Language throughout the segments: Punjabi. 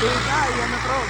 ਠੀਕ ਆ ਇਹ ਮਿੱਤਰੋ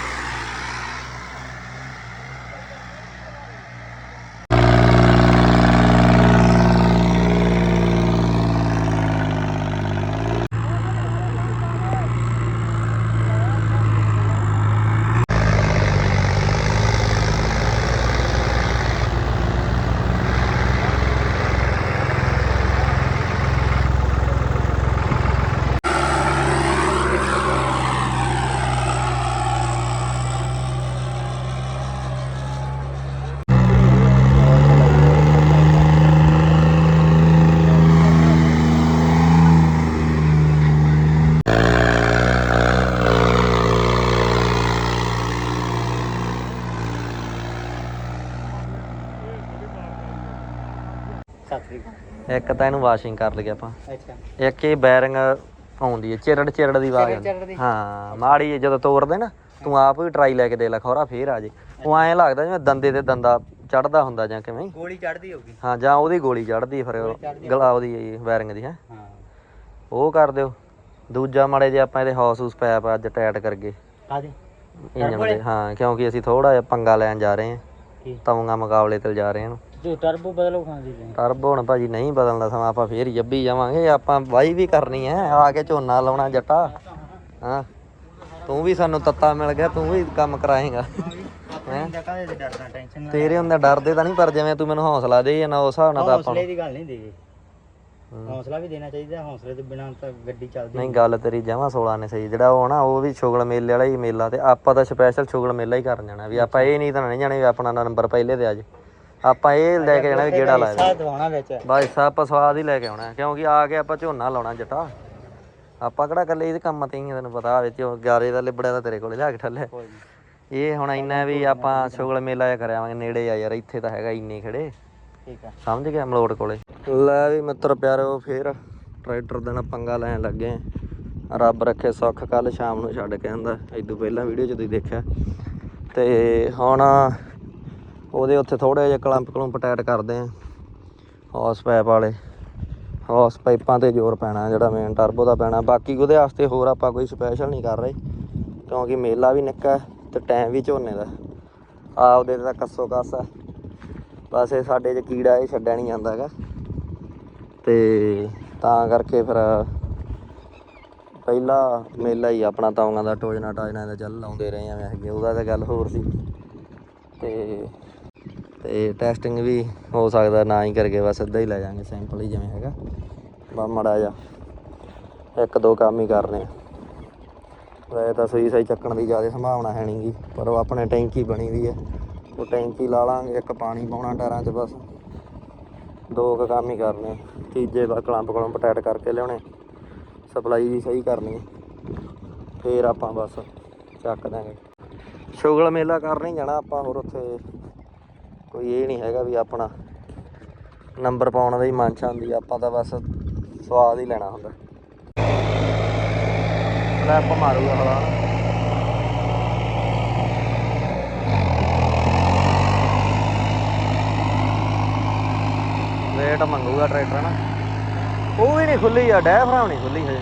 ਸਤਿ ਸ੍ਰੀ ਅਕਾਲ ਇੱਕ ਤਾਂ ਇਹਨੂੰ ਵਾਸ਼ਿੰਗ ਕਰ ਲਈਏ ਆਪਾਂ। ਅੱਛਾ। ਇੱਕ ਇਹ ਬੈਰਿੰਗ ਆਉਂਦੀ ਹੈ ਚਿਰੜ ਚਿਰੜ ਦੀ ਆਵਾਜ਼ ਚਿਰੜ ਆਉਂਦੀ ਦੀ। ਹਾਂ ਮਾੜੀ ਜਿਹੀ ਜਦੋਂ ਤੋੜਦੇ ਨਾ ਤੂੰ ਆਪ ਵੀ ਟਰਾਈ ਲੈ ਕੇ ਦੇ ਲੈ ਖੌਰਾ ਫੇਰ ਆ ਜੇ। ਉਹ ਐਂ ਲੱਗਦਾ ਜਿਵੇਂ ਦੰਦੇ ਤੇ ਦੰਦਾ ਚੜਦਾ ਹੁੰਦਾ ਜਾਂ ਕਿਵੇਂ। ਗੋਲੀ ਚੜਦੀ ਹੋਊਗੀ। ਹਾਂ ਜਾਂ ਉਹਦੀ ਗੋਲੀ ਚੜਦੀ ਫਿਰ ਉਹ ਚੜ੍ਹਦੀ ਆ। ਗਲਾ ਉਹਦੀ ਬੈਰਿੰਗ ਦੀ ਹੈ। ਹਾਂ। ਉਹ ਕਰ ਦਿਓ। ਦੂਜਾ ਮਾੜੇ ਜੇ ਆਪਾਂ ਇਹਦੇ ਹਾਊਸ ਹੂਸ ਪੈਪ ਅੱਜ ਟਾਈਟ ਕਾਦੇ ਇੰਜਨ ਦੇ ਹਾਂ ਕਿਉਂਕਿ ਅਸੀਂ ਥੋੜਾ ਜਿਹਾ ਪੰਗਾ ਲੈਣ ਜਾ ਰਹੇ ਹਾਂ। ਕੀ? ਤਵੰਗਾ ਮੁਕਾਬਲੇ ਤੇ ਜਾ ਰਹੇ ਹਾਂ ਜੋ ਟਰਬੋ ਬਦਲੋ ਖਾਂਦੀ ਪਈ। ਟਰਬੋ ਹੁਣ ਭਾਜੀ ਨਹੀਂ ਬਦਲਦਾ ਸਮਾਂ ਆਪਾਂ ਫੇਰ ਜੱਬੀ ਜਾਵਾਂਗੇ ਆਪਾਂ ਵਾਈ ਵੀ ਕਰਨੀ ਹੈ ਆ ਕੇ ਝੋਨਾ ਲਾਉਣਾ ਜੱਟਾ। ਹਾਂ ਤੂੰ ਵੀ ਸਾਨੂੰ ਤੱਤਾ ਮਿਲ ਗਿਆ ਤੂੰ ਵੀ ਕੰਮ ਕਰਾਏਗਾ। ਤੇਰੇ ਹੁੰਦਾ ਡਰਦੇ ਤਾਂ ਨਹੀਂ ਪਰ ਜਿਵੇਂ ਤੂੰ ਮੈਨੂੰ ਹੌਸਲਾ ਦੇ ਨਾ ਉਸ ਹਿਸਾਬ ਨਾਲ ਤਾਂ ਆਪਾਂ ਹੌਸਲੇ ਦੀ ਗੱਲ ਨਹੀਂ ਦੇ ਹੌਸਲਾ ਵੀ ਦੇਣਾ ਚਾਹੀਦਾ ਹੌਸਲੇ ਤੋਂ ਬਿਨਾਂ ਤਾਂ ਗੱਡੀ ਚੱਲਦੀ ਨਹੀਂ ਗੱਲ ਤੇਰੀ ਜਮਾ 16 ਨੇ ਸਹੀ ਜਿਹੜਾ ਉਹ ਨਾ ਉਹ ਵੀ ਛੁਗਲ ਮੇਲੇ ਵਾਲਾ ਹੀ ਮੇਲਾ ਤੇ ਆਪਾਂ ਤਾਂ ਸਪੈਸ਼ਲ ਛੁਗਲ ਮੇਲਾ ਹੀ ਕਰਨ ਜਾਣਾ ਵੀ ਆਪਾਂ ਇਹ ਨਹੀਂ ਤਾਂ ਨਹੀਂ ਜਾਣੇ ਵੀ ਆਪਣਾ ਨੰਬਰ ਪਹਿਲੇ ਤੇ ਅੱਜ ਆਪਾਂ ਇਹ ਲੈ ਕੇ ਜਾਣਾ ਵੀ ਗੇੜਾ ਲਾਇਆ ਸਾਹ ਦਵਾਉਣਾ ਵਿੱਚ। ਬਾਈ ਸਾਹਿਬ ਆਪਾਂ ਸਵਾਦ ਹੀ ਲੈ ਕੇ ਆਉਣਾ ਕਿਉਂਕਿ ਆ ਕੇ ਆਪਾਂ ਝੋਨਾ ਲਾਉਣਾ ਜੱਟਾ। ਆਪਾਂ ਕਿਹੜਾ ਇਕੱਲੇ ਇਹਦੇ ਕੰਮ ਤੇ ਹੀ ਆ, ਤੈਨੂੰ ਪਤਾ ਵਿੱਚ ਉਹ ਗਾਰੇ ਦਾ ਲਿਬੜਿਆ ਤਾਂ ਤੇਰੇ ਕੋਲੇ ਲਿਆ ਕੇ ਠੱਲੇ। ਕੋਈ ਨੀ। ਇਹ ਹੁਣ ਇੰਨਾ ਵੀ ਆਪਾਂ ਸ਼ੁਗਲ ਮੇਲਾ ਜਿਹਾ ਕਰਿਆਵਾਂਗੇ ਨੇੜੇ ਆ ਯਾਰ ਇੱਥੇ ਤਾਂ ਹੈਗਾ ਇੰਨੇ ਖੜੇ। ਠੀਕ ਆ। ਸਮਝ ਗਿਆ ਮਲੋਟ ਕੋਲੇ? ਲੈ ਵੀ ਮਿੱਤਰ ਪਿਆਰੋ ਫੇਰ ਟਰੈਕਟਰ ਦੇ ਨਾਲ ਪੰਗਾ ਲੈਣ ਲੱਗੇ ਆਂ। ਰੱਬ ਰੱਖੇ ਸੁੱਖ ਕੱਲ ਸ਼ਾਮ ਨੂੰ ਛੱਡ ਕੇ ਆਂਦਾ। ਇਦੋਂ ਪਹਿਲਾਂ ਵੀਡੀਓ 'ਚ ਤੁਸੀਂ ਦੇਖਿਆ। ਤੇ ਹੁਣ ਉਹਦੇ ਉੱਥੇ ਥੋੜੇ ਜਿਹਾ ਕਲੰਪ ਕਲੰਪ ਟਾਈਟ ਕਰਦੇ ਆਂ। ਹੌਸ ਪਾਈਪ ਵਾਲੇ। ਹੌਸ ਪਾਈਪਾਂ ਤੇ ਜ਼ੋਰ ਪੈਣਾ ਜਿਹੜਾ ਮੇਨ ਟਰਬੋ ਦਾ ਪੈਣਾ। ਬਾਕੀ ਉਹਦੇ ਵਾਸਤੇ ਹੋਰ ਆਪਾਂ ਕੋਈ ਸਪੈਸ਼ਲ ਨਹੀਂ ਕਰ ਰਹੇ, ਕਿਉਂਕਿ ਮੇਲਾ ਵੀ ਨਿੱਕਾ ਹੈ ਤੇ ਟਾਈਮ ਵੀ ਝੋਨੇ ਦਾ। ਆਪਦੇ ਤੇ ਤਾਂ ਕੱਸੋ ਕੱਸ ਆ ਬਸ ਇਹ ਸਾਡੇ 'ਚ ਕੀੜਾ ਇਹ ਛੱਡਿਆ ਨਹੀਂ ਜਾਂਦਾ ਹੈਗਾ। ਤੇ ਤਾਂ ਕਰਕੇ ਫਿਰ ਪਹਿਲਾ ਮੇਲਾ ਹੀ ਆਪਣਾ ਤੌਂਗਾ ਦਾ ਟੋਜਨਾ ਟਾਜਨਾ ਦਾ ਚੱਲ ਲਾਉਂਦੇ ਰਹੇ ਐਵੇਂ ਹੈਗੇ ਉਹਦਾ ਤਾਂ ਗੱਲ ਹੋਰ ਸੀ। ਤੇ ਤੇ ਟੈਸਟਿੰਗ ਵੀ ਹੋ ਸਕਦਾ, ਨਾ ਹੀ ਕਰਕੇ ਬਸ ਸਿੱਧਾ ਹੀ ਲੈ ਜਾਾਂਗੇ ਸੈਂਪਲ ਹੀ ਜਿਵੇਂ ਹੈਗਾ। ਬਾ ਮੜਾ ਜਾ ਇੱਕ ਦੋ ਕੰਮ ਹੀ ਕਰਨੇ ਆ। ਵੈਸੇ ਤਾਂ ਸਹੀ ਸਹੀ ਚੱਕਣ ਦੀ ਜ਼ਿਆਦਾ ਸੰਭਾਵਨਾ ਹੈ ਨਹੀਂਗੀ ਪਰ ਉਹ ਆਪਣੇ ਟੈਂਕੀ ਬਣੀ ਵੀ ਹੈ। ਉਹ ਟੈਂਕੀ ਲਾ ਲਾਂਗੇ, ਇੱਕ ਪਾਣੀ ਪਾਉਣਾ ਟਾਇਰਾਂ 'ਚ ਬਸ। ਦੋ ਕੁ ਕੰਮ ਹੀ ਕਰਨੇ ਤੀਜੇ ਬਾ ਕਲੰਪ ਕਲੰਪ ਟਾਈਟ ਕਰਕੇ ਲਿਆਉਣੇ। ਸਪਲਾਈ ਵੀ ਸਹੀ ਕਰਨੀ ਹੈ ਫੇਰ ਆਪਾਂ ਬਸ ਚੱਕ ਦਾਂਗੇ ਸ਼ੁਗਲ ਮੇਲਾ ਕਰਨੀ ਜਾਣਾ ਆਪਾਂ ਹੋਰ ਉੱਥੇ। ਕੋਈ ਇਹ ਨਹੀਂ ਹੈਗਾ ਵੀ ਆਪਣਾ ਨੰਬਰ ਪਾਉਣ ਦਾ ਹੀ ਮਨਸ਼ਾ ਹੁੰਦੀ ਆਪਾਂ ਤਾਂ ਬਸ ਸਵਾਦ ਹੀ ਲੈਣਾ ਹੁੰਦਾ। ਲੈਪ ਮਾਰੂਗਾ ਹਲਾ ਵੇਟ ਮੰਗੂਗਾ ਟਰੈਕਟਰ ਨਾ। ਉਹ ਵੀ ਨਹੀਂ ਖੁੱਲੀ ਆ ਡੈਫਰਾਮ ਨਹੀਂ ਖੁੱਲੀ ਹਜੇ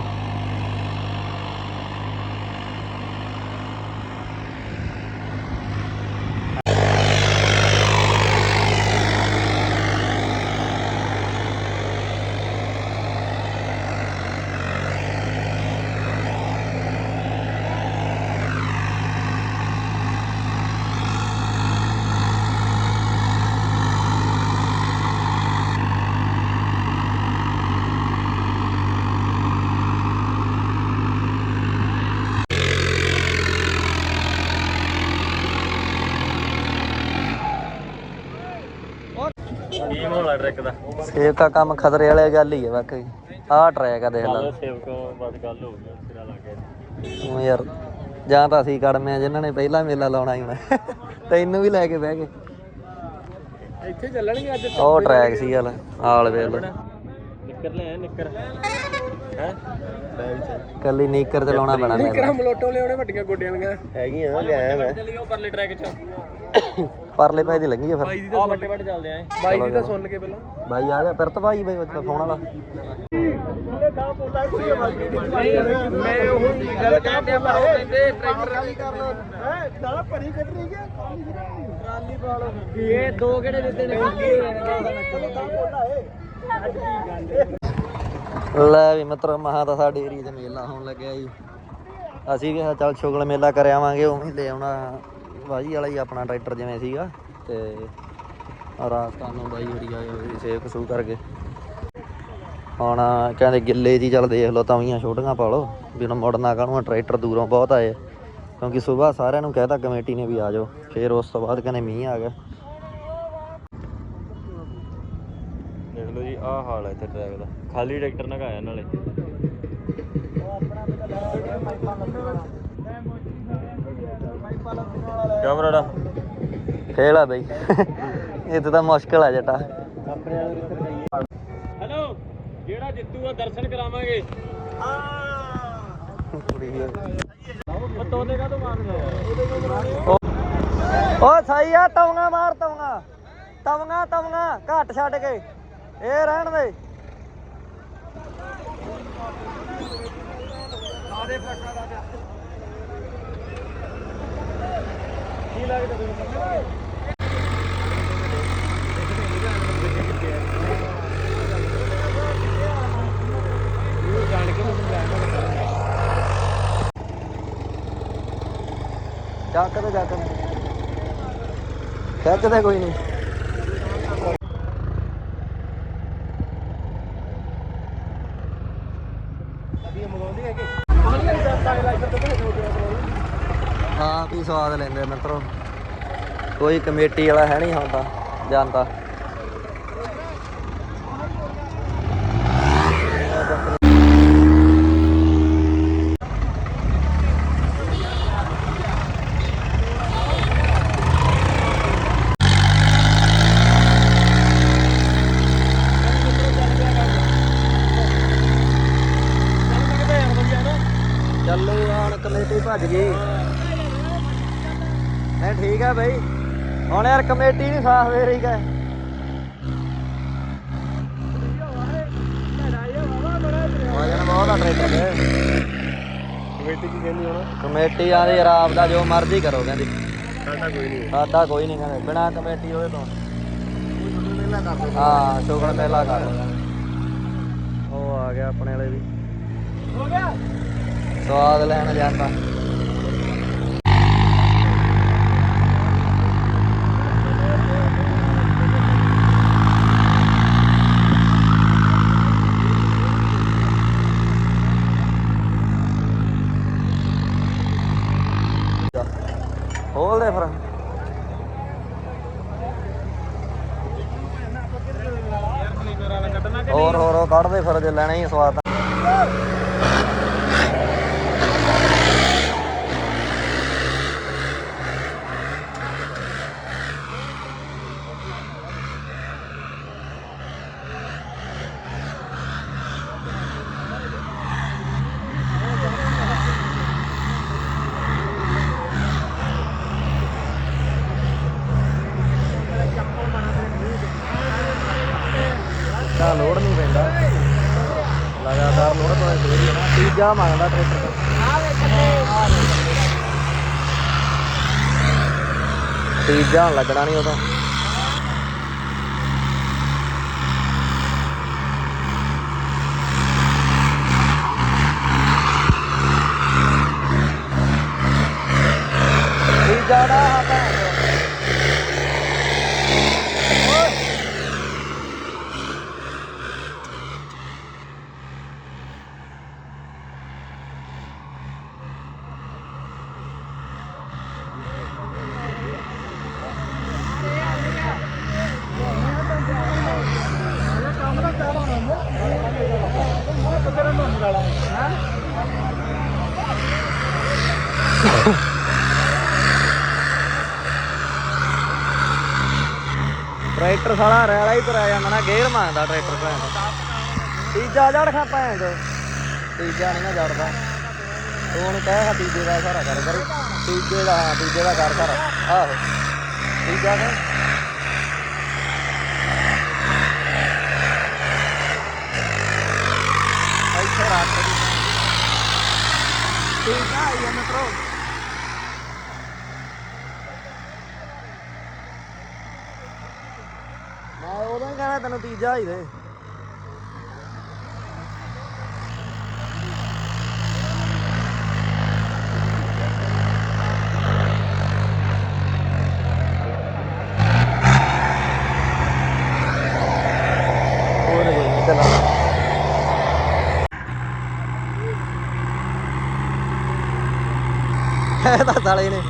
ਗੇਮ ਹੋਲਾ ਟਰੈਕ ਦਾ। ਸੇਵ ਦਾ ਕੰਮ ਖਤਰੇ ਵਾਲੇ ਗੱਲ ਹੀ ਹੈ ਵਾਕਈ ਆਹ ਟਰੈਕ ਆ ਦੇਖ ਲੈ। ਸੇਵ ਕੋ ਬਸ ਗੱਲ ਹੋ ਗਈ ਸਿਰਾ ਲੱਗ ਗਿਆ ਤੂੰ ਯਾਰ ਜਾਂ ਤਾਂ ਅਸੀਂ ਕੜਮੇ ਆ ਜਿਨ੍ਹਾਂ ਨੇ ਪਹਿਲਾ ਮੇਲਾ ਲਾਉਣਾ ਹੀ ਹੋਣਾ ਤੈਨੂੰ ਵੀ ਲੈ ਕੇ ਬਹਿ ਗਏ। ਇੱਥੇ ਚੱਲਣਗੇ ਅੱਜ ਉਹ ਟਰੈਕ ਸੀ ਗੱਲ ਆਲ ਵੇਲ। ਨਿੱਕਰ ਲੈ ਨਿੱਕਰ ਹੈ? ਕੱਲੀ ਨੀਕਰ ਤੇ ਲਾਉਣਾ ਪੈਣਾ ਕਿਹੜਾ ਮੇਲਾ ਮਲੋਟੋ ਲਿਆਉਣੇ ਵੱਡੀਆਂ ਗੋਡਿਆਂ ਲੀਆਂ ਹੈਗੀਆਂ ਲਿਆਇਆ ਮੈਂ। ਚੱਲੀਓ ਪਰਲੇ ਟਰੈਕ ਚ। ਪਰਲੇ ਪੈ ਦੀ ਲੱਗੀ ਆ ਫਿਰ। ਆ ਵੱਡੇ ਵੱਡੇ ਚੱਲਦੇ ਆਂ ਬਾਈ ਦੀ ਤਾਂ ਸੁਣ ਕੇ ਪਹਿਲਾਂ। ਬਾਈ ਆ ਗਿਆ ਪਿਰਤ ਭਾਈ ਬਾਈ ਉੱਥੇ ਫੋਨ ਵਾਲਾ। ਨਹੀਂ ਮੈਂ ਉਹ ਗੱਲ ਕਹਿੰਦੇ ਆ ਪਰ ਉਹ ਕਹਿੰਦੇ ਟਰੈਕਟਰ ਕੀ ਕਰਨਾ ਹੈ ਦਾਲਾ ਭਰੀ ਕੱਢ ਰਹੀ ਹੈ ਟਰਾਲੀ ਵਾਲਾ ਇਹ ਦੋ ਕਿਹੜੇ ਦਿੱਤੇ ਨੇ? ਚਲੋ ਤਾਂ ਬੋਲਦਾ ਏ ਲੈ ਵੀ ਮਿੱਤਰ ਮਹਾ ਤਾਂ ਸਾਡੇ ਏਰੀਆ 'ਚ ਮੇਲਾ ਹੋਣ ਲੱਗਿਆ ਜੀ। ਅਸੀਂ ਕਿਹਾ ਚੱਲ ਸ਼ੁਗਲ ਮੇਲਾ ਕਰ ਆਵਾਂਗੇ ਉਵੇਂ ਲੈ ਆਉਣਾ। ਬਾਜੀ ਵਾਲਾ ਹੀ ਆਪਣਾ ਟਰੈਕਟਰ ਜਿਵੇਂ ਸੀਗਾ ਤੇ ਰਾਜਸਥਾਨ ਨੂੰ ਬਾਈ ਹੋਰੀ ਆਏ ਸੇਵ ਕਸੂ ਕਰਕੇ। ਹੁਣ ਕਹਿੰਦੇ ਗਿੱਲੇ ਜੀ ਚੱਲ ਦੇਖ ਲਓ ਤਵੀਆਂ ਛੋਟੀਆਂ ਪਾ ਲਓ, ਵੀ ਹੁਣ ਮੁੜਨਾ ਕਾਹਨੂੰ ਟਰੈਕਟਰ ਦੂਰੋਂ ਬਹੁਤ ਆਏ ਕਿਉਂਕਿ ਸਵੇਰ ਸਾਰਿਆਂ ਨੂੰ ਕਹਿਤਾ ਕਮੇਟੀ ਨੇ ਵੀ ਆ ਜਾਓ, ਫਿਰ ਉਸ ਤੋਂ ਬਾਅਦ ਕਹਿੰਦੇ ਮੀਂਹ ਆ ਗਿਆ। ਦੇਖ ਲਓ ਜੀ, ਆਹ ਹਾਲ ਹੈ ਇੱਥੇ ਟਰੈਕ ਦਾ। ਖਾਲੀ ਟਰੈਕਟਰ ਨਗਾਇਆ ਨਾਲੇ। ਕੈਮਰਾੜਾ। ਖੇਲ ਆ ਬਈ। ਇੱਥੇ ਤਾਂ ਮੁਸ਼ਕਲ ਆ ਜਟਾ ਹੈਲੋ ਜਿਹੜਾ ਜਿੱਤੂਗਾ ਦਰਸ਼ਨ ਕਰਾਵਾਂਗੇ। ਉਹ ਤੋਲੇ ਕਾ ਤੋਂ ਮਾਰਦਾ ਓ ਸਹੀ ਆ ਤਵਗਾ ਮਾਰ ਤਵਗਾ। ਤਵਗਾ ਤਵਗਾ ਘੱਟ ਛੱਡ ਕੇ। ਇਹ ਰਹਿਣ ਦੇ। ਚੱਕ ਤੇ ਚੱਕ ਖਿੱਚਦੇ ਕੋਈ ਨਹੀਂ ਹਾਂ ਵੀ ਸਵਾਦ ਲੈਂਦੇ ਆ ਮਿੱਤਰੋ। ਕੋਈ ਕਮੇਟੀ ਵਾਲਾ ਹੈ ਨਹੀਂ ਹੁੰਦਾ, ਜਾਂਦਾ। ਚੱਲੂ ਹੁਣ ਕਮੇਟੀ ਭੱਜ ਗਈ ਨਹੀਂ ਠੀਕ ਆ ਬਈ ਹੁਣ ਯਾਰ ਕਮੇਟੀ ਨਹੀਂ ਸਾਥ ਦੇ ਰਹੀ ਕਾ ਵਜਨ ਬਹੁਤ ਆ ਟਰੈਕਟਰ ਦੇ। ਕਮੇਟੀ ਕੀ ਕਹਿੰਦੀ ਹੁਣ? ਕਮੇਟੀ ਆਂਦੀ ਯਾਰ ਆਪ ਦਾ ਜੋ ਮਰਜ਼ੀ ਕਰੋ ਕਹਿੰਦੀ। ਸਾਡਾ ਕੋਈ ਨਹੀਂ। ਸਾਡਾ ਕੋਈ ਨਹੀਂ ਕਹਿੰਦੇ। ਬਿਨਾ ਕਮੇਟੀ ਹੋਏ ਤੋਂ ਹਾਂ ਸ਼ੁਗਰ ਮੇਲਾ ਕਰ ਉਹ ਆ ਗਿਆ ਆਪਣੇ ਵਾਲੇ ਵੀ। ਹੋ ਗਿਆ ਸਵਾਦ ਲੈਣ ਜਾਂਦਾ ਖੋਲ ਦੇ ਫਿਰ ਹੋਰ ਹੋਰ ਹੋਰ ਕੱਢ ਦੇ ਫਿਰ ਜੇ ਲੈਣਾ ਹੀ ਆ ਸਵਾਦ ਤਾਂ ਤਾਂ ਲੋਡ ਨਹੀਂ ਪੈਂਦਾ ਲਗਾਤਾਰ ਲੋਡ ਤੋਂ ਫੇਰ ਹੀ ਆ ਨਾ ਤੀਜਾ ਮੰਗਦਾ ਟਰੈਕਟਰ ਤੀਜਾ ਲੱਗਣਾ ਨਹੀਂ ਉਹਦਾ ਤੀਜਾ ਦਾ ਹੱਥ ਟਰੈਕਟਰ ਸਾਲਾ ਰੈਲਾ ਹੀ ਤੁਰਿਆ ਜਾਂਦਾ ਨਾ, ਗੇਅਰ ਮੰਗਦਾ ਟਰੈਕਟਰ ਭੈਣ ਦਾ। ਤੀਜਾ ਜੜ ਖਾ ਭੈਣ ਚੋ ਤੀਜਾ ਨਹੀਂ ਨਾ ਜੜਦਾ। ਤੂੰ ਉਹਨੂੰ ਕਹਿ ਖਾ ਤੀਜੇ ਦਾ ਸਾਰਾ ਕਰ ਕਰ। ਤੀਜੇ ਦਾ, ਹਾਂ, ਤੀਜੇ ਦਾ ਕਰ ਕਰ ਆਹੋ। ਤੀਜਾ ਕਰ ਰੱਖ। ਦੀ ਠੀਕ ਮਿੱਤਰੋ ਮੈਂ ਉਦੋਂ ਹੀ ਕਹਿਣਾ ਤੈਨੂੰ ਤੀਜਾ ਹੀ ਦੇ। ਹੋਰ ਕੋਈ ਨਹੀਂ ਚਲਾ ਇਹ ਤਾਂ ਸਾਲੇ ਨੇ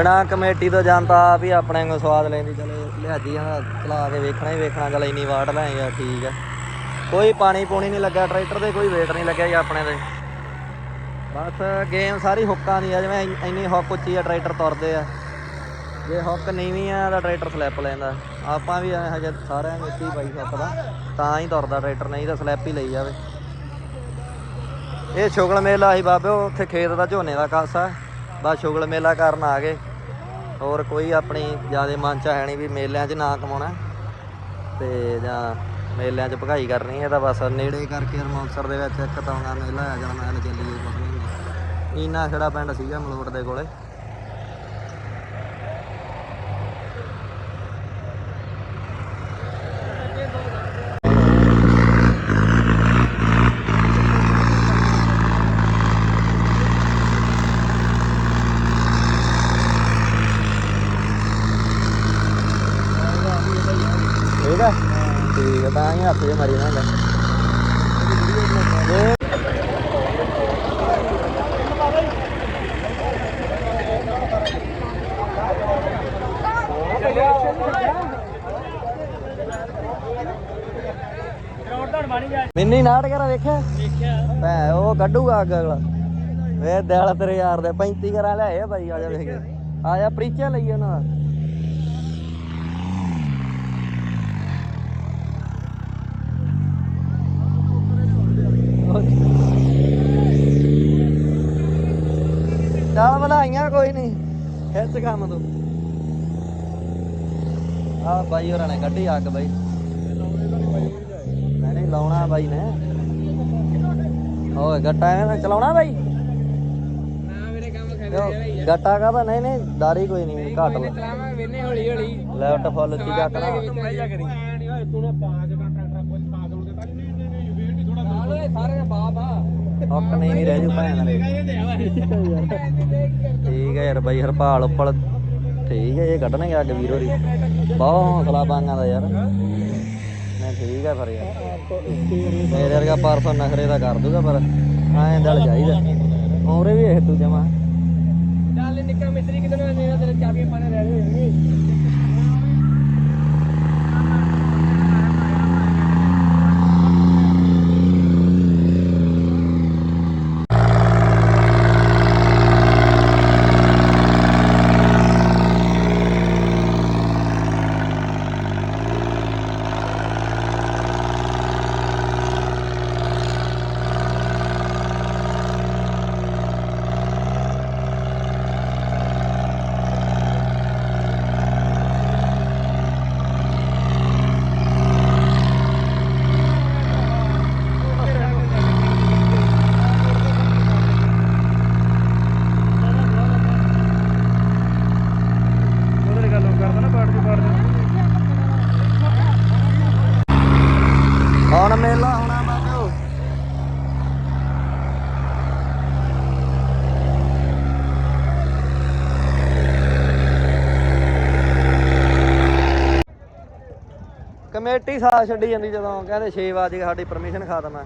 ਬਿਨਾ ਕਮੇਟੀ ਤੋਂ ਜਾਂਦਾ ਆਪ ਹੀ ਆਪਣੇ ਨੂੰ ਸਵਾਦ ਲੈਂਦੀ, ਚਲੇ ਲਿਆਜੀ ਹਾਂ ਚਲਾ ਕੇ ਵੇਖਣਾ ਹੀ ਵੇਖਣਾ, ਚਲ ਇੰਨੀ ਵਾਟ ਲੈ ਗਿਆ ਠੀਕ ਆ। ਕੋਈ ਪਾਣੀ ਪੂਣੀ ਨਹੀਂ ਲੱਗਾ ਟਰੈਕਟਰ ਦੇ ਕੋਈ ਵੇਟ ਨਹੀਂ ਲੱਗਿਆ ਜੀ ਆਪਣੇ ਦੇ ਬਸ ਗੇਮ ਸਾਰੀ ਹੁੱਕਾਂ ਦੀ ਆ, ਜਿਵੇਂ ਇੰਨੀ ਹੁੱਕ ਉੱਚੀ ਆ, ਟਰੈਕਟਰ ਤੁਰਦੇ ਆ। ਜੇ ਹੁੱਕ ਨੀਵੀਂ ਆ, ਤਾਂ ਟਰੈਕਟਰ ਸਲੈਪ ਲੈਂਦਾ। ਆਪਾਂ ਵੀ ਹਜੇ ਸਾਰਿਆਂ ਨੂੰ ਇੱਥੇ ਹੀ ਪਾਈ ਹੁੱਕ ਦਾ, ਤਾਂ ਹੀ ਤੁਰਦਾ ਟਰੈਕਟਰ, ਨਹੀਂ ਤਾਂ ਸਲੈਪ ਹੀ ਲਈ ਜਾਵੇ। ਇਹ ਸ਼ੁਗਲ ਮੇਲਾ ਸੀ ਬਾਬੇ ਉੱਥੇ ਖੇਤ ਦਾ ਝੋਨੇ ਦਾ ਕਾਸਾ ਬਸ ਸ਼ੁਗਲ ਮੇਲਾ ਕਰਨ ਆ ਗਏ। ਹੋਰ ਕੋਈ ਆਪਣੀ ਜਿਆਦੇ ਮਨ ਚ ਹੈ ਨਹੀਂ ਵੀ ਮੇਲਿਆਂ 'ਚ ਨਾ ਕਮਾਉਣਾ। ਤੇ ਜਾਂ ਮੇਲਿਆਂ 'ਚ ਭਗਾਈ ਕਰਨੀ ਹੈ ਤਾਂ ਬਸ ਨੇੜੇ ਕਰਕੇ ਰਮੌਂਸਰ ਦੇ ਵਿੱਚ ਇੱਕ ਤੌਂਗਾ ਮੇਲਾ ਆ ਜਾਣਾ ਮੈਂ ਚੱਲੀਏ ਕੁਛ ਨਹੀਂ। ਈਨਾ ਖੜਾ ਪਿੰਡ ਸੀਗਾ ਮਲੋਟ ਦੇ ਕੋਲੇ ਠੀਕ ਆ ਠੀਕ ਆ ਤਾਂ ਹੀ ਹੱਥ ਜੇ ਮਾਰੀ ਨਾ ਇਹ ਮਿੰਨੀ ਨਾਟ ਕਰਾ ਵੇਖਿਆ? ਦੇਖਿਆ ਭੈ, ਉਹ ਕੱਢੂਗਾ ਅੱਗ ਅਗਲਾ। ਵੇ ਦਿਲ ਤੇਰੇ ਯਾਰ ਦੇ 35 ਕਰਾ ਲਿਆਏ ਆ ਬਾਈ ਆ ਜਾ ਵੇਖ। ਆ ਜਾ, ਪ੍ਰੀਚਾ ਲਈ ਉਹਨਾਂ ਦਾ ਚੱਲ ਬਣਾਈਆਂ ਕੋਈ ਨਹੀਂ ਖਿੱਚ ਕੰਮ ਤੂੰ ਆ ਬਾਈ ਹੋਰਾਂ ਨੇ ਕੱਢੀ ਅੱਗ ਬਾਈ। ਨਹੀਂ ਨਹੀਂ ਲਾਉਣਾ ਬਾਈ ਨੇ। ਓਏ ਗੱਟਾ ਇਹਨਾਂ ਨੇ ਚਲਾਉਣਾ ਬਾਈ? ਨਾ ਮੇਰੇ ਕੰਮ ਖੜੇ ਯੋ, ਗੱਟਾ ਕਾਹਦਾ? ਨਹੀਂ ਨਹੀਂ ਦਾਰੀ ਕੋਈ ਨਹੀਂ ਘੱਟ ਲੈ ਚਲਾਵਾਂ ਵੇਨੇ ਹੌਲੀ ਹੌਲੀ ਲੈਫਟ ਫੁੱਲ ਕਰੀ ਨਹੀਂ ਓਏ ਤੂੰ ਨਾ ਪਾਜ ਦਾ ਟਰੈਕਟਰ ਕੁਝ ਪਾ ਦੋਗੇ ਤਾਂ। ਨਹੀਂ ਨਹੀਂ ਨਹੀਂ ਵੇਟ ਹੀ ਥੋੜਾ ਸਾਰੇ ਬਾਪ ਆ। ਹੱਕ ਨਹੀਂ ਰਹਿ ਜੂ ਭੈਣ। ਠੀਕ ਹੈ ਯਾਰ ਬਾਈ, ਹਰਪਾਲ ਉੱਪਲ। ਠੀਕ ਹੈ ਇਹ ਕੱਢਣਗੇ ਅੱਗ ਵੀਰ ਹੋਰੀ। ਬਹੁਤ ਹੌਸਲਾ ਬਾਂਗਾ ਦਾ ਯਾਰ। ਮੈਂ ਠੀਕ ਹੈ ਫਿਰ ਯਾਰ। ਮੇਰੇ ਵਰਗਾ ਪਰਸੋਂ ਨਖਰੇ ਦਾ ਕਰ ਦੂਗਾ, ਪਰ ਐਂ ਦਿਲ ਚਾਹੀਦਾ। ਉਮਰੇ ਵੀ ਇਹ ਤੂੰ ਜਮਾ। ਚੱਲ ਨਿੱਕਾ ਮਿਸਤਰੀ ਕਿਤੇ ਨਾ ਤੇਰੇ ਚਾਬੀਆਂ ਪਾਣੇ ਰਹਿ ਹੋਣਗੇ ਉਹਦੇ ਗੱਲ ਕਰਦਾ ਨਾ ਪਾੜ ਕੇ ਪਾੜ ਹੁਣ ਮੇਲਾ ਹੋਣਾ ਬਾਬਿਓ ਕਮੇਟੀ ਸਾਥ ਛੱਡੀ ਜਾਂਦੀ ਜਦੋਂ ਕਹਿੰਦੇ 6 ਵਜੇ ਸਾਡੀ ਪਰਮਿਸ਼ਨ ਖਾ ਦਵਾਂ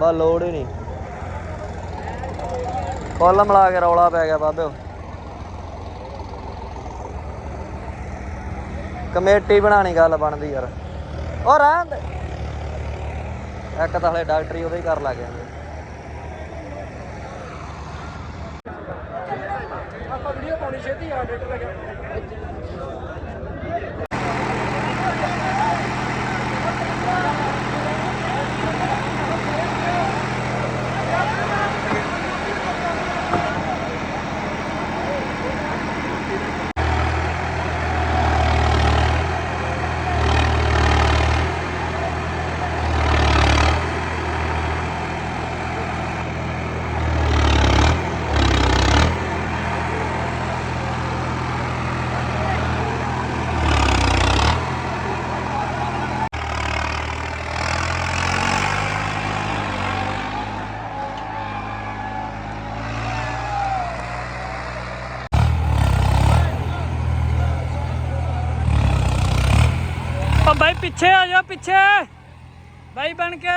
ਬਾ ਲੋੜ ਹੀ ਨਹੀਂ। ਕੁੱਲ ਮਿਲਾ ਕੇ ਰੌਲਾ ਪੈ ਗਿਆ ਬਾਬਿਓ ਕਮੇਟੀ ਬਣਾਣੀ ਗੱਲ ਬਣਦੀ ਯਾਰ। ਉਹ ਰਹਿਣ ਦੇ। ਇੱਕ ਤਾਂ ਹਲੇ ਡਾਕਟਰੀ ਉਹਦੇ ਹੀ ਕਰ ਲੱਗ ਜਾਂਦੇ। ਆਪਾਂ ਵੀਡੀਓ ਪਾਉਣੀ, ਛੇਤੀ ਆ ਡੇਟ ਲਗਾ ਉਹ ਪਿੱਛੇ ਆ ਜਾ ਪਿੱਛੇ ਬਾਈ ਬਣ ਕੇ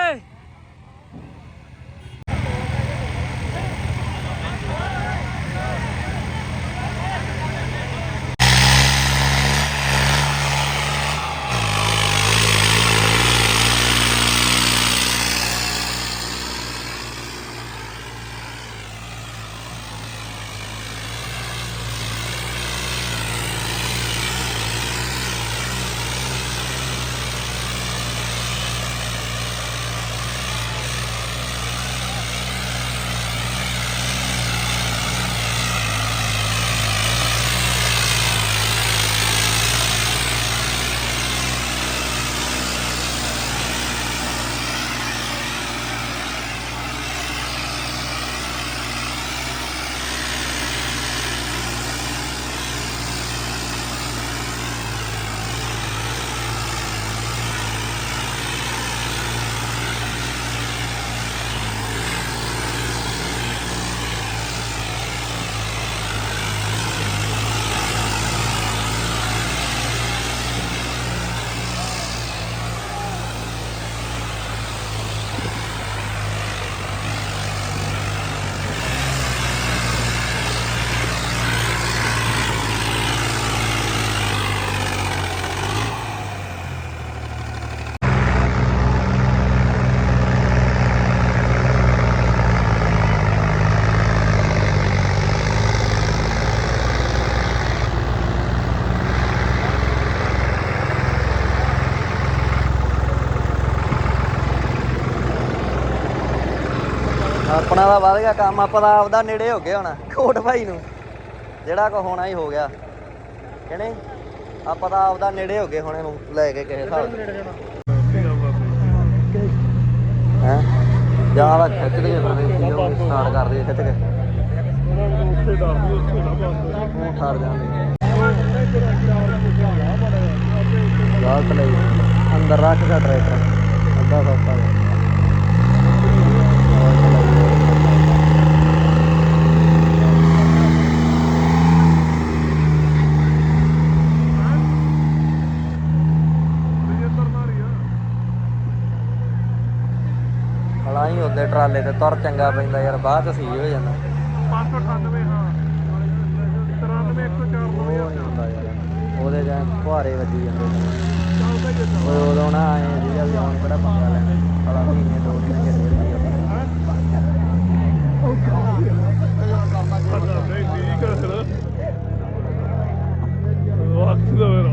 ਆਪਣਾ ਕੰਮ ਆਪਾਂ ਤਾਂ ਆਪਦਾ ਨੇੜੇ ਹੋ ਗਏ ਹੁਣ, ਕੋਟ ਭਾਈ ਨੂੰ। ਜਿਹੜਾ ਕੋ ਹੋਣਾ ਹੀ ਹੋ ਗਿਆ। ਕਿਹਨੇ ਆਪਾਂ ਤਾਂ ਆਪਦਾ ਨੇੜੇ ਹੋ ਗਏ ਹੁਣ ਇਹਨੂੰ ਲੈ ਕੇ ਕਿਸੇ ਹਿਸਾਬ ਹੈ? ਜਾਂ ਵਾ ਖਿੱਚ ਦੇ ਸਟਾਰਟ ਕਰਦੇ ਆ ਖਿੱਚ ਕੇ। ਉਹ ਠਾਰ ਜਾਂਦੇ ਗਲਤ ਲਈ ਅੰਦਰ ਰੱਖ ਦਾ ਟਰੈਕਟਰ ਅੱਧਾ ਸੌਖਾ ਹੈ ਹੀ ਹੁੰਦੇ ਟਰਾਲੇ ਤੇ ਤੁਰ ਚੰਗਾ ਪੈਂਦਾ ਯਾਰ ਬਾਅਦ ਚ ਸੀ ਹੋ ਜਾਂਦਾ। 598 ਹਾਂ। 93 104 ਉਹ ਨਹੀਂ ਹੁੰਦਾ ਯਾਰ ਉਹਦੇ ਜਾਂ ਫੁਹਾਰੇ ਵੱਜੀ ਜਾਂਦੇ ਨੇ। ਹੀ ਜਾਂਦਾ ਉਹ ਉਦੋਂ ਨਾ ਆਏ ਸੀਗਾ ਵੀ ਹੁਣ ਕਿਹੜਾ ਪੰਗਾ ਲੈਣਾ। ਹਲਾ ਮਹੀਨੇ ਦੋ ਮਹੀਨੇ ਕੇ ਡੇਢ ਦੀ ਪਤਾ ਨਹੀਂ ਠੀਕ ਆ ਫਿਰ ਵਕਤ ਦਾ ਮੇਰਾ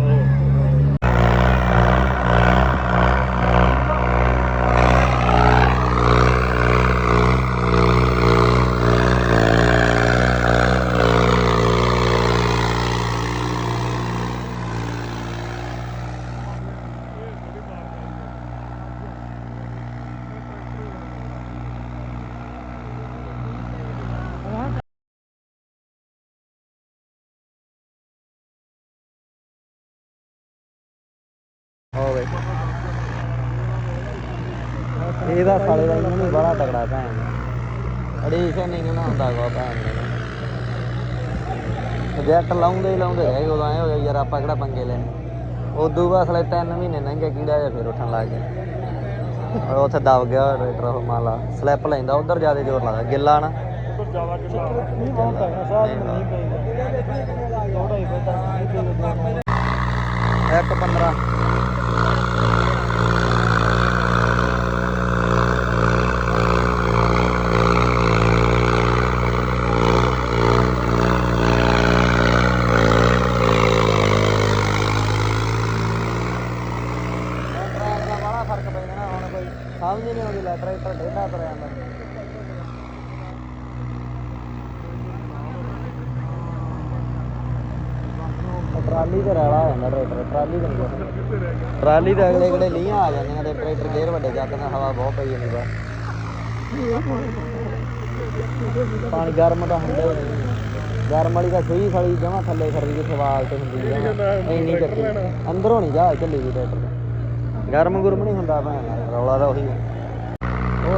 ਹੋ ਗਏ ਇਹਦਾ ਸਾਲੇ ਦਾ ਇਹਨਾਂ ਨੂੰ ਬੜਾ ਤਗੜਾ ਭੈਣ ਐਡੀਸ਼ਨ ਨਹੀਂ ਨਾ ਹੁੰਦਾ ਕੋ ਭੈਣ ਜੈਟ ਲਾਉਂਦੇ ਹੀ ਲਾਉਂਦੇ ਰਹਿ ਗਏ ਉਦੋਂ ਐ ਹੋ ਗਿਆ ਯਾਰ ਆਪਾਂ ਕਿਹੜਾ ਪੰਗੇ ਲੈਣੇ। ਉਦੋਂ ਬਾਅਦ ਸਾਲੇ 3 ਮਹੀਨੇ ਲੰਘੇ ਕੀੜਾ ਜਿਹਾ ਫਿਰ ਉੱਠਣ ਲੱਗ ਗਿਆ। ਔਰ ਉੱਥੇ ਦਬ ਗਿਆ ਰੇਟਰ ਉਹ ਮਾਲਾ ਸਲਿੱਪ ਲੈਂਦਾ ਉਧਰ ਜ਼ਿਆਦਾ ਜ਼ੋਰ ਲੱਗਦਾ ਗਿੱਲਾ ਨਾ। ਜ਼ਿਆਦਾ ਨਹੀਂ ਇੱਕ 15 ਟਰੈਕ ਦਾ ਬੜਾ ਫ਼ਰਕ ਪੈ ਜਾਣਾ ਹੁਣ ਕੋਈ ਸਮਝ ਟਰੈਕਟਰ ਡੇਢਾ ਤੁਰ ਜਾਂਦਾ ਟਰਾਲੀ ਤੇ ਰੈਲਾ ਹੋ ਜਾਂਦਾ ਟਰੈਕਟਰ, ਟਰਾਲੀ ਤੇ ਨਹੀਂ ਟਰਾਲੀ ਤੇ ਅਗਲੇ ਅਗਲੇ ਲੀਆਂ ਆ ਜਾਂਦੀਆਂ ਤੇ ਟਰੈਕਟਰ ਗੇਅਰ ਵੱਡੇ ਚੱਕਦੇ ਹਵਾ ਬਹੁਤ ਪਈ ਜਾਂਦੀ ਬਸ। ਪਾਣੀ ਗਰਮ ਤਾਂ ਹੁੰਦਾ ਹੀ ਨਹੀਂ। ਗਰਮ ਵਾਲੀ ਤਾਂ ਸਹੀ ਸਾਲੀ ਜਮਾ ਥੱਲੇ ਫਿਰਦੀ ਜਿੱਥੇ ਵਾਲ ਤੇ ਹੁੰਦੀ ਹੈ ਇੰਨੀ ਚੱਕੀ। ਅੰਦਰੋਂ ਨਹੀਂ ਜਾ ਚੱਲੀ ਵੀ ਟਰੈਕਟਰ। ਗਰਮ ਗੁਰਮ ਨਹੀਂ ਹੁੰਦਾ ਭੈਣ, ਰੌਲਾ ਤਾਂ ਉਹੀ ਹੈ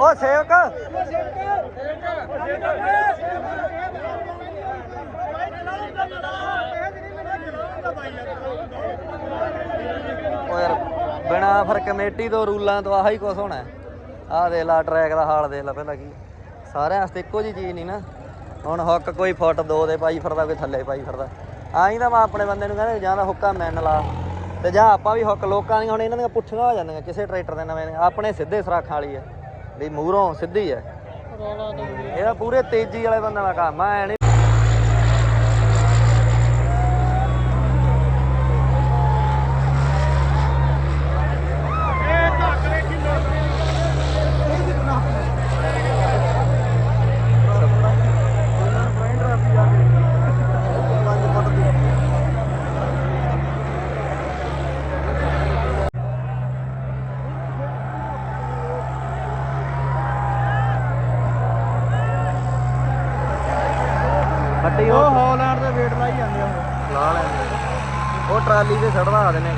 ਓ ਸੇਵਕ। ਓ ਯਾਰ, ਬਿਨਾ ਫਿਰ ਕਮੇਟੀ ਤੋਂ ਰੂਲਾਂ ਤੋਂ ਆਹੀ ਕੁਛ ਹੋਣਾ ਆਹ ਦੇਖ ਲਾ ਟਰੈਕ ਦਾ ਹਾਲ ਦੇਖ ਲਾ ਪਹਿਲਾਂ ਕੀ। ਸਾਰਿਆਂ ਵਾਸਤੇ ਇੱਕੋ ਜੀ ਚੀਜ਼ ਨਹੀਂ ਨਾ। ਹੁਣ ਹੁੱਕ ਕੋਈ ਫੁੱਟ ਦੋ ਦੇ ਪਾਈ ਫਿਰਦਾ, ਕੋਈ ਥੱਲੇ ਪਾਈ ਫਿਰਦਾ। ਆਈ ਤਾਂ ਮੈਂ ਆਪਣੇ ਬੰਦੇ ਨੂੰ ਕਹਿੰਦਾ, ਜਾਂ ਤਾਂ ਹੁੱਕਾ ਮੈਨ ਲਾ, ਤੇ ਜਾਂ ਆਪਾਂ ਵੀ ਹੁੱਕ, ਲੋਕਾਂ ਦੀਆਂ ਹੁਣ ਇਹਨਾਂ ਦੀਆਂ ਪੁੱਠੀਆਂ ਹੋ ਜਾਂਦੀਆਂ, ਕਿਸੇ ਟਰੈਕਟਰ ਦੇ ਨਵੇਂ ਆਪਣੇ ਸਿੱਧੇ ਸਰਾਖਾਂ ਵਾਲੀ ਹੈ ਵੀ ਮੂਹਰੋਂ ਸਿੱਧੀ ਹੈ ਇਹਦਾ ਪੂਰੇ ਤੇਜ਼ੀ ਵਾਲੇ ਬੰਦੇ ਦਾ ਕੰਮ ਆ ਐ ਨੀ ਹੱਟੀ ਉਹ ਹਾਲੈਂਡ ਦੇ ਵੇਟ ਲਾਈ ਜਾਂਦੇ ਆ ਲਾ ਲੈਂਦੇ ਉਹ ਟਰਾਲੀ ਤੇ ਸੜਵਾ ਦੇਣੇ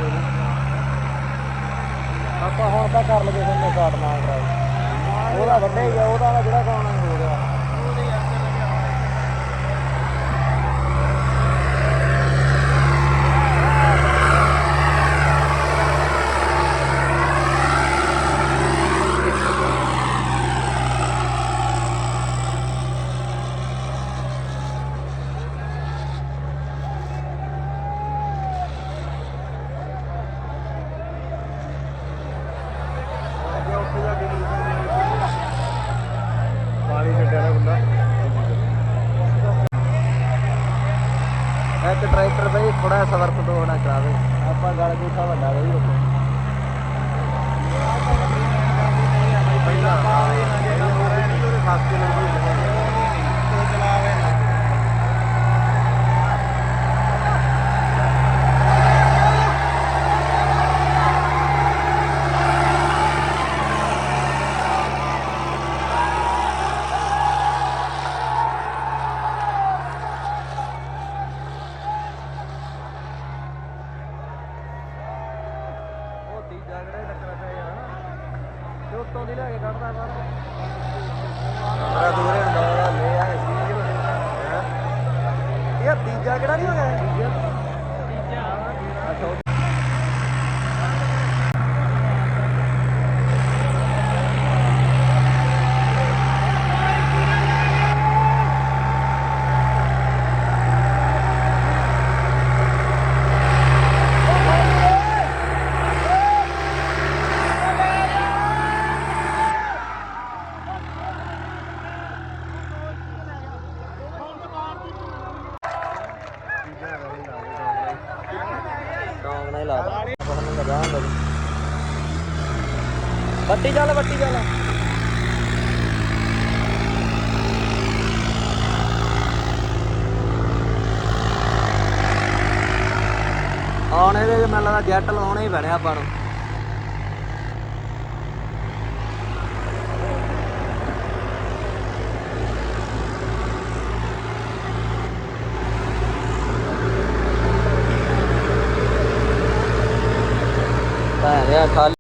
ਬੱਤੀ ਚੱਲ ਬੱਤੀ ਚੱਲ। ਆਉਣ ਇਹਦੇ ਮੈਨੂੰ ਲੱਗਦਾ ਜੈਟ ਲਾਉਣੇ ਹੀ ਪੈਣਾ ਆਪਾਂ ਨੂੰ।